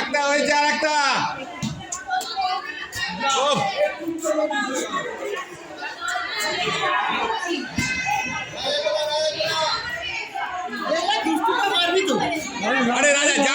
একটা হয়েছে আর একটা। আরে রাজা যা।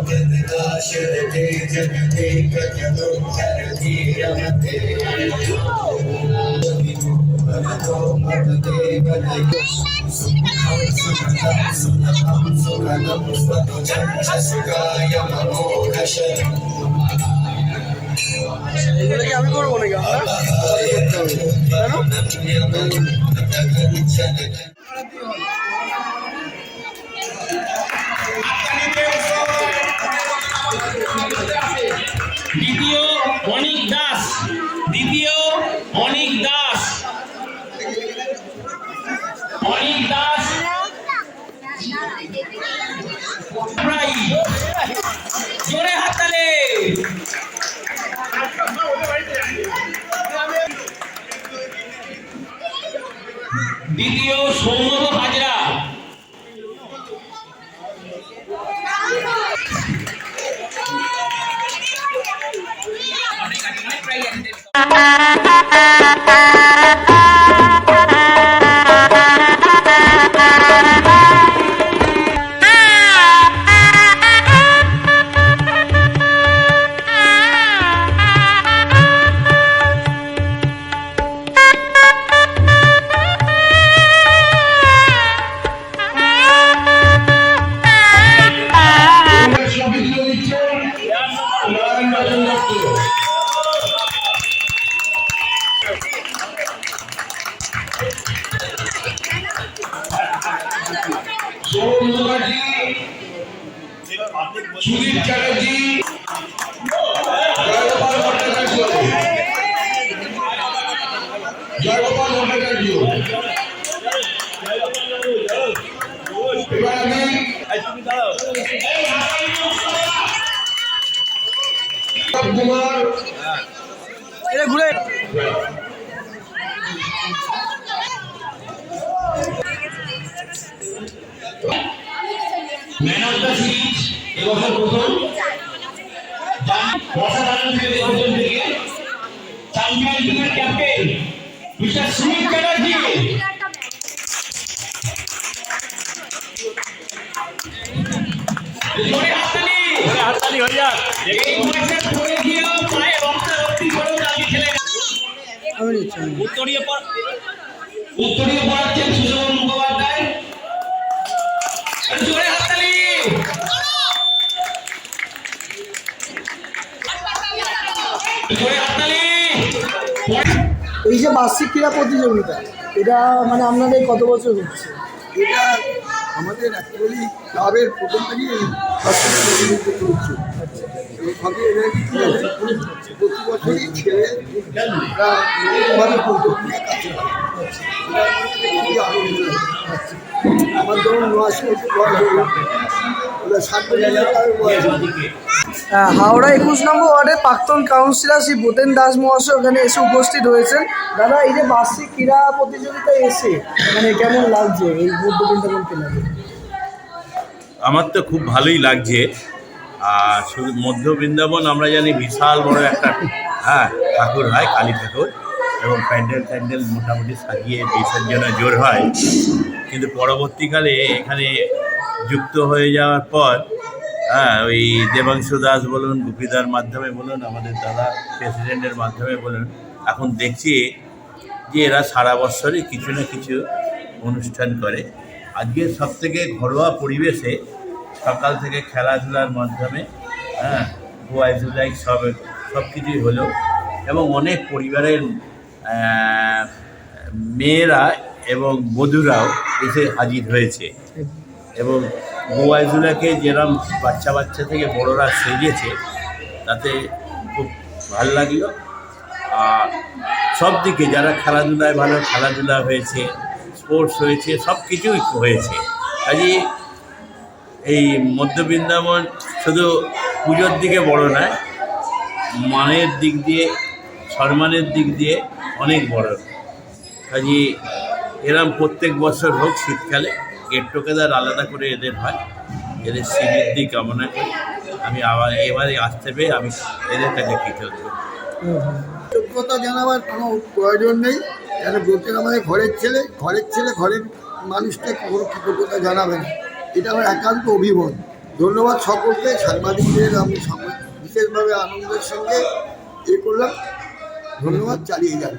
এদিকে রাখো এদিকে রাখো বসো বসো ওখানে রাখো। এগুলো কি আমি করবো নাকি আমরা করতে হবে কেন দ্বিতীয় Thank you. মুখার্জি সুদীপ চ্যাটার্জি জয়গোপাল ভট্টাচার্য জয়গোপাল ভট্টাচার্য। এবার আমি উত্তম কুমার। এটা ঘুরে। ম্যান অফ দ্য সিরিজ এবছর প্রথম। থেকে প্রথম থেকে পাঞ্জাব টিমের ক্যাপ্টেন মিস্টার সুনীল চ্যাটার্জি হাততালি। হাততালি হয়ে যাক। এই বয়সে পড়ে গিয়েও পায়ে রক্তারক্তি করেও দাবি খেলে আমি নিচ্ছি আমি নিচ্ছি। উত্তরীয় পর উত্তরীয় পড়াচ্ছেন সুশোভন মুখোপাধ্যায় যে বার্ষিক ক্রীড়া প্রতিযোগিতা এটা মানে আপনাদের কত বছর হচ্ছে? এটা আমাদের অ্যাকচুয়ালি ক্লাবের প্রথম থেকেই এই বাস্কেট প্রতিযোগিতা চলছে। এবং সবই এটা কি আছে, প্রতি বছরই ছেলেরা নতুনভাবে উদ্যোগ নিয়ে কাজ করে। এটা খুবই আনন্দ আমার ধরুন নয়াশি বছর বয়স আহ, হাওড়া একুশ নম্বর ওয়ার্ডের প্রাক্তন কাউন্সিলর শ্রী ভূতেন দাস মহাশয় ওখানে এসে উপস্থিত হয়েছেন। দাদা এই যে বার্ষিক ক্রীড়া প্রতিযোগিতায় এসে মানে কেমন লাগছে এই বুদ্ধ বৃন্দাবন ক্লাবে আমার তো খুব ভালোই লাগছে। আর শুধু মধ্য বৃন্দাবন আমরা জানি বিশাল বড় একটা হ্যাঁ ঠাকুর হয় কালী ঠাকুর। এবং প্যান্ডেল ট্যান্ডেল মোটামুটি সাজিয়ে বিসর্জনে জোর হয়। কিন্তু পরবর্তীকালে এখানে যুক্ত হয়ে যাওয়ার পর হ্যাঁ ওই দেবাংশু দাস বলুন, গুপিদার মাধ্যমে বলুন, আমাদের দাদা প্রেসিডেন্টের মাধ্যমে বলুন, এখন দেখছি যে এরা সারা বছরই কিছু না কিছু অনুষ্ঠান করে। আজকে সব থেকে ঘরোয়া পরিবেশে সকাল থেকে খেলাধুলার মাধ্যমে হ্যাঁ গোয়াইজুলাই সব সব কিছুই হলো এবং অনেক পরিবারের মেয়েরা এবং বধুরাও এসে হাজির হয়েছে। এবং গোয়াইজুলাকে যেরম বাচ্চা বাচ্চা থেকে বড়রা সেজেছে, তাতে খুব ভালো লাগল। আর সব দিকে যারা খেলাধুলায় ভালো, খেলাধুলা হয়েছে, স্পোর্টস হয়েছে সব কিছুই হয়েছে। কাজে এই মধ্য বৃন্দাবন শুধু পুজোর দিকে বড় নয় মানের দিক দিয়ে সম্মানের দিক দিয়ে অনেক বড়। কাজে এরম প্রত্যেক বছর হোক শীতকালে গেট টুগেদার আলাদা করে এদের হয়। এদের সিদ্ধির কামনা করি। আমি আবার এবারে আসতে পেয়ে আমি এদের কাছে কৃতজ্ঞ কৃতজ্ঞতা জানাবার কোনো প্রয়োজন নেই। কেন বলতে আমাদের ঘরের ছেলে ঘরের ছেলে, ঘরের মানুষকে কোনো কৃতজ্ঞতা জানাবে না। এটা আমার একান্ত অভিমত। ধন্যবাদ সকলকে, সাংবাদিকদের, আমি বিশেষভাবে আনন্দের সঙ্গে এ করলাম। ধন্যবাদ, চালিয়ে যান।